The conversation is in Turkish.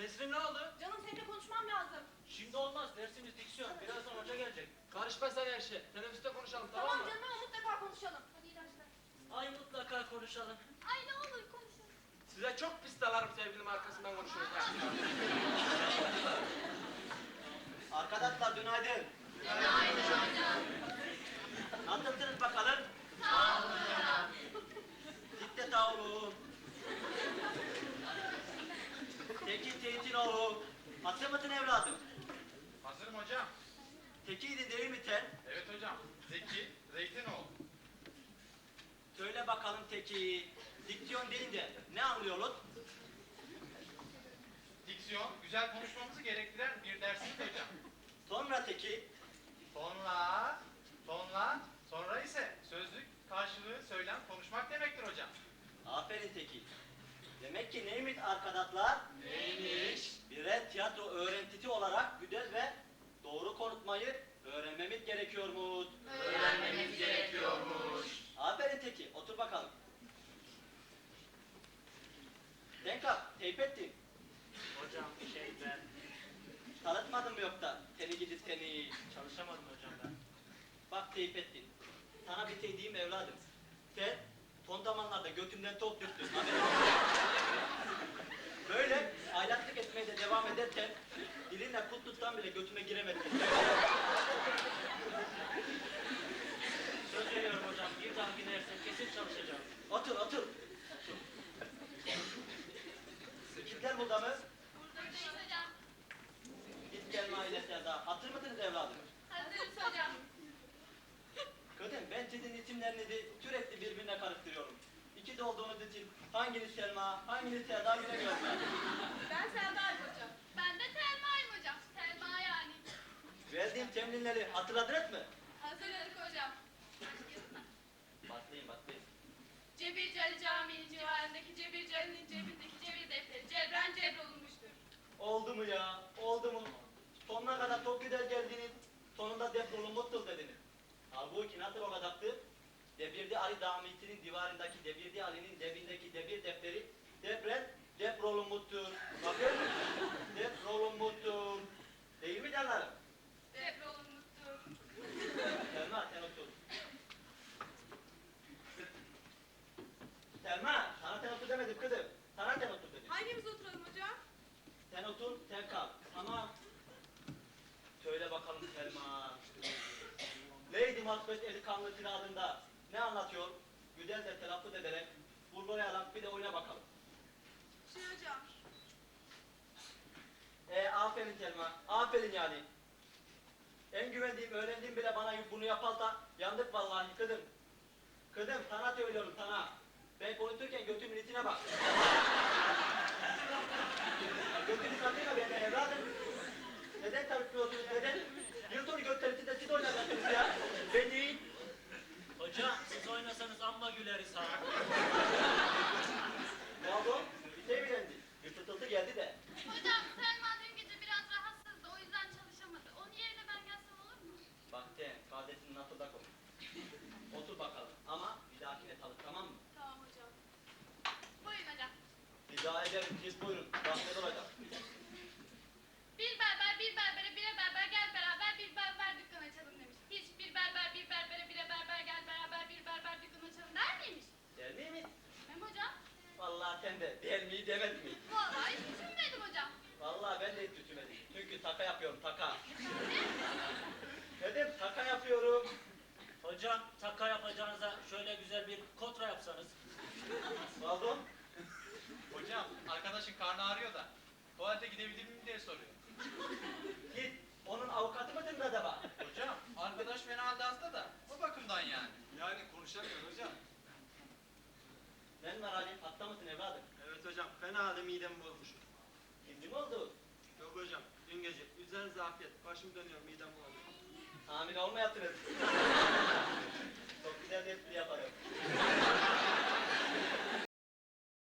Nesrin ne oldu? Canım seninle konuşmam lazım. Şimdi olmaz dersimiz diksiyon. Birazdan hoca gelecek. Karışma her şey. Teneffüste konuşalım tamam, tamam mı? Tamam canım ama mutlaka konuşalım. Hadi iyi. Ay mutlaka konuşalım. Ay ne olur konuşalım. Size çok pis dalarım sevgilim arkasından konuşuyoruz. Arkadaşlar günaydın. Günaydın hocam. Nasılsınız bakalım? Teyitinoğlu. Hazır mısın evladım? Hazırım hocam. Tekiydin değil mi sen? Evet hocam. Zeki Zeytinoğlu. Söyle bakalım Teki. Diksiyon deyince ne anlıyoruz? Diksiyon, güzel konuşmamızı gerektiren bir dersiniz hocam. Sonra Teki. Tonla, tonla, sonra ise sözlük, karşılığı, söylem, konuşmak demektir hocam. Aferin Teki. Demek ki neymiş arkadaşlar? Öğrentisi olarak güzel ve doğru konuşmayı öğrenmemiz gerekiyormuş. Öğrenmemiz gerekiyormuş. Aferin Teki, otur bakalım. Denkap, teyp ettin. Hocam şey ben Tanıtmadın mı yoksa? Seni gidi seni. çalışamadım hocam ben. Bak teyp ettin. Sana bir şey diyeyim evladım. Sen son zamanlarda götünden top düştün. haberin olsun. Böyle devam edersen dilinle kut tutsan bile götüme giremedin. Söz veriyorum hocam bir dahaki derse kesin çalışacağım. Otur, otur. otur. Kimler burada mı? Buradayız hocam. Git gelme ailesi daha. Hatır mısınız evladım? Hazırız hocam. Kadın ben sizin isimlerinizi sürekli birbirine karıştırıyorum. İki olduğunuz için hanginiz Selma, hanginiz Selda bilemiyorum ben. Ben Selda'yım hocam. Ben de Selma'yım hocam. Selma yani. Verdiğim temlinleri hatırladınız mı? Hazırladık hocam. Başlayın, başlayın. Cebirci Ali Camii'nin civarındaki Cebirci Ali'nin cebindeki cebir defteri cebren cebrolunmuştur. Oldu mu ya? Oldu mu? Sonuna kadar çok güzel geldiniz. Sonunda deprolun mutlu dediniz. Halbuki nasıl olacaktı? Debirdi Ali Damit'inin divarındaki Debirdi Ali'nin cebindeki debir defteri depren deprolun mutlu. Bakın deprolun mutlu. Değil mi canlarım? Cebrolunmuştur. Selma sen otur. Selma sana sen otur demedim kızım. Sana sen otur dedim. Hangimiz oturalım hocam? Sen otur, sen kal. Tamam. Söyle bakalım Selma. Lady Macbeth eli kanlı tiradında ne anlatıyor? Güzel de telaffuz ederek vurgulayarak bir de oyna bakalım. Şey hocam. E aferin Selma, aferin yani. En güvendiğim, öğrendiğim bile bana bunu yaparsa yandık vallahi kızım. Kızım sana söylüyorum sana. Ben konuşurken götümün içine bak. Ya Götünü satayım benden evladım. Neden tartışıyorsunuz neden? Yıl sonu götlerin içinde siz oynayacaksınız ya. Ben değil. Hocam siz oynasanız amma güleriz ha. Ne oldu? Bir şey mi dendi? Bir fıtıltı geldi de. Hocam Selma dün gece biraz rahatsızdı o yüzden çalışamadı. Onun yerine ben gelsem olur mu? Bak sen kardeşinin nasıl da konuş. Otur bakalım ama bir dahakine çalış tamam mı? Tamam hocam. Buyurun hocam. Ederim siz buyurun. Bahset olacak. Bir berber bir berbere bire berber gel beraber bir berber dükkan açalım demiş. Hiç bir berber bir berbere bire berber gel beraber bir berber dükkan açalım der miymiş? Der değil mi? Hem hocam? Vallahi sen de der mi demez mi? Vallahi hiç düşünmedim hocam. Vallahi ben de hiç düşünmedim. Çünkü taka yapıyorum taka. Dedim taka yapıyorum. Hocam taka yapacağınıza şöyle güzel bir kotra yapsanız. Pardon. Hocam, arkadaşın karnı ağrıyor da tuvalete gidebilir miyim diye soruyor. Git. Onun avukatı mıdır acaba? Hocam, arkadaş fena halde hasta da o bakımdan yani. Yani konuşamıyor hocam. Ben var Ali. Hasta mısın evladım? Evet hocam fena halde midemi bozmuş. Şimdi mi oldu? Yok hocam dün gece üzerinize afiyet. Başım dönüyor midem bulanıyor. Hamile olmayasınız.